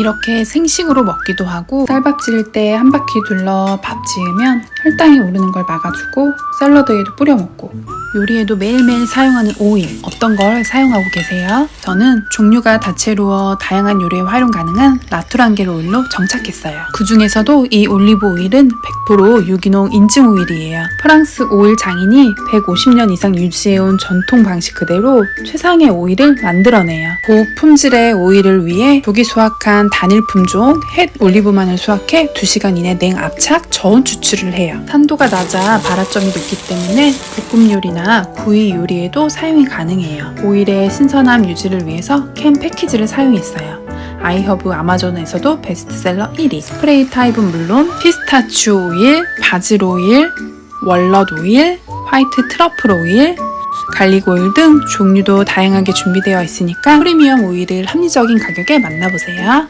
이렇게 생식으로 먹기도 하고 쌀밥 지을 때 한 바퀴 둘러 밥 지으면 혈당이 오르는 걸 막아주고 샐러드에도 뿌려 먹고 요리에도 매일매일 사용하는 오일 어떤 걸 사용하고 계세요? 저는 종류가 다채로워 다양한 요리에 활용 가능한 나트랑겔 오일로 정착했어요. 그 중에서도 이 올리브 오일은 100% 유기농 인증 오일이에요. 프랑스 오일 장인이 150년 이상 유지해온 전통 방식 그대로 최상의 오일을 만들어내요. 고급 품질의 오일을 위해 조기 수확한 단일 품종 햇 올리브만을 수확해 2시간 이내 냉 압착 저온 추출을 해 요. 산도가 낮아 발화점이 높기 때문에 볶음 요리나 구이 요리에도 사용이 가능해요. 오일의 신선함 유지를 위해서 캔 패키지를 사용했어요. 아이허브 아마존에서도 베스트셀러 1위. 스프레이 타입은 물론 피스타치오 오일, 바질 오일, 월넛 오일, 화이트 트러플 오일, 갈릭 오일 등 종류도 다양하게 준비되어 있으니까 프리미엄 오일을 합리적인 가격에 만나보세요.